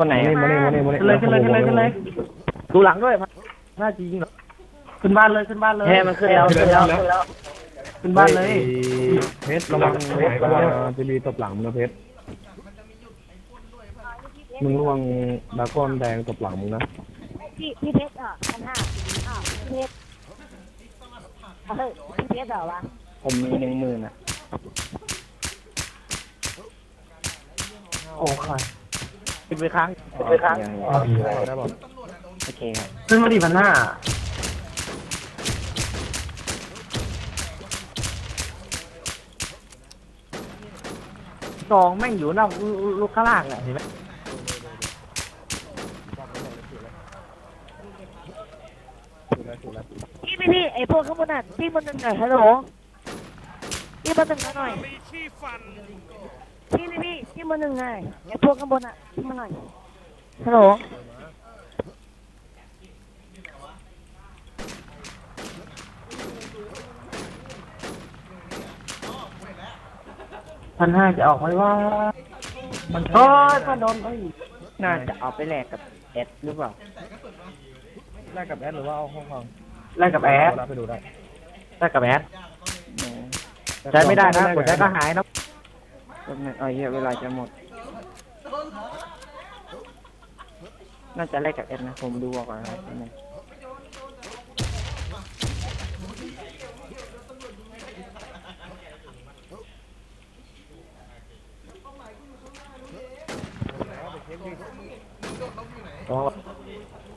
คนไหนมานี่มานี่มานี่ขึ้นเลยขึ้นเลยขึ้นเลยขึ้นเลย ดูหลังด้วยน่าจะยิงเหรอขึ้นบ้านเลยขึ้นบ้านเลยแฮ่มันขึ้นแล้วขึ้นแล้วขึ้นแล้วขึ้นบ้านเลย เพชรระวังเพชรว่าจะมีตบหลังมึงนะเพชรมึงระวังดราก้อนแดงตบหลังมึงนะพี่พี่เพชรอะพันห้าอ้าวพี่เพชรเฮ้ยพี่เพชรเหรอวะผมมีหนึ่งหมื่นอะโอ้ค่ะ ปิดไปครั้งปิดไปครั้งได้ป่ะโอเคครับขึ้นมาดิพันห้าสองแม่งอยู่นอกลูกข้างล่างอะเห็นไหมพี่พี่พี่ไอพวกข้างบนน่ะพี่บนหนึ่งหน่อยฮัลโหลพี่บนหนึ่งมาหน่อย พี่พี่พี่พี่บนหนึ่งหน่อยไอพวกข้างบนอะพี่มาหน่อยฮัลโหลพันห้าจะออกไหมว่า มันโอ้ยก็โดนเอ้ยน่าจะเอาไปแลกกับแอดหรือเปล่าแลกกับแอดหรือว่าเอาห้องฟังไล่กับแอดไปดูได้ไล่กับแอดอืมใช้ไม่ได้นะกดใช้ก็หายนะแป๊บนึงเอาเหี้ยเวลาจะหมด น่าจะแลกกับแอดนะ ผมดูออกก่อนนะแป๊บนึง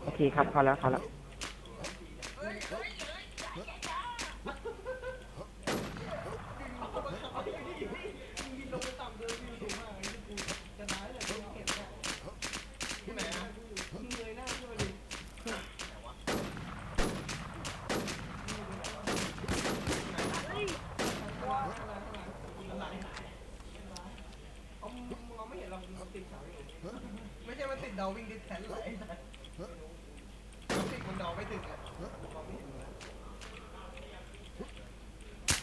โอเคครับพอแล้วพอแล้ว ไม่ใช่มันติดาวิ่งดิสแทนไหลมันติดมันดาวไม่ถึงอะมองไม่เห็นเลย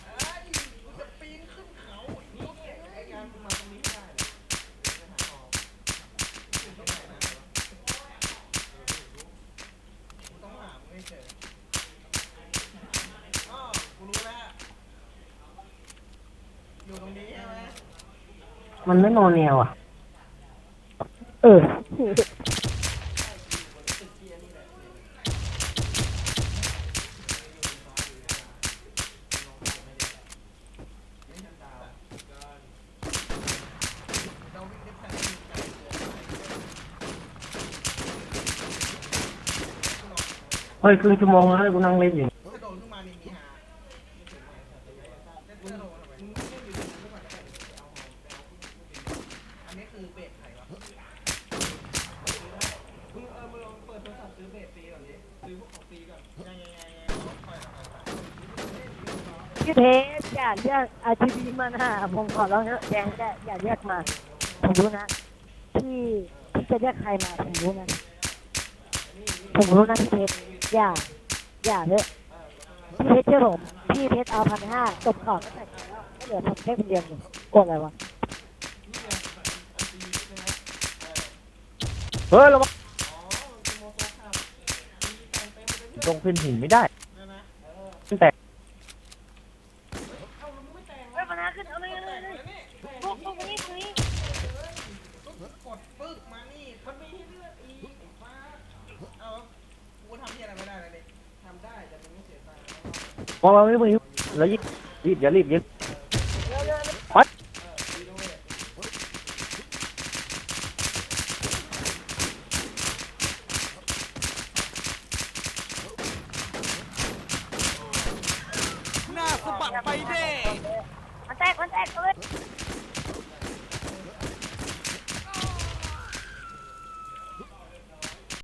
เอ้ยกูจะปีนขึ้นเขาอีกนิดเนี่ยไอ้งานกูมาตรงนี้ไม่ได้เลยไปหาออกขึ้นตรงไหนนะกูต้องหามึงให้เจออ๋อกูรู้แล้ว อยู่ตรงนี้ใช่ไหม มันไม่โนเนียวอะ เออ เฮ้ยครึ่งชั่วโมงแล้วกูนั่งเล่นอยู่ กระโดดขึ้นมานี่มีหามึงกระโดดทำไมมึงไม่อยู่ดีๆขึ้นมาได้อันนี้คือเบสใครวะมึงเออมึงลองเปิดโทรศัพท์ ซื้อเบสฟรีก่อนดิซื้อพวกของฟรีก่อนยังยังยังยังค่อยๆค่อยๆพี่เพชรอย่าเรียกอาทีบีมานะผมขอร้องเถอะแดงแกอย่าเรียกมา ผมรู้นะพี่พี่จะเรียกใครมาผมรู้นะ ผมรู้นะพี่เพชรอย่า อย่าเถอะพี่เพชรเชื่อผมพี่เพชรเอาพันห้าตบข่าวตั้งแต่เช้าก็เหลือผมแค่คนเดียวอยู่กดอะไรวะ เฮ้ยระวัง ตรงขึ้นหินไม่ได้แต่เฮ้ยพันห้าขึ้นเอาเลยเอาเลยเอาเลยพวกพวกนี้พวกนี้กดปึ๊กมานี่มันมีให้เลือดอีกไอ้าเอากูทำที่อะไรไม่ได้เลยทำได้แต่มึงไม่เสียตังค์ มองเราไม่มือแล้วยิบรีบอย่ารีบยิบ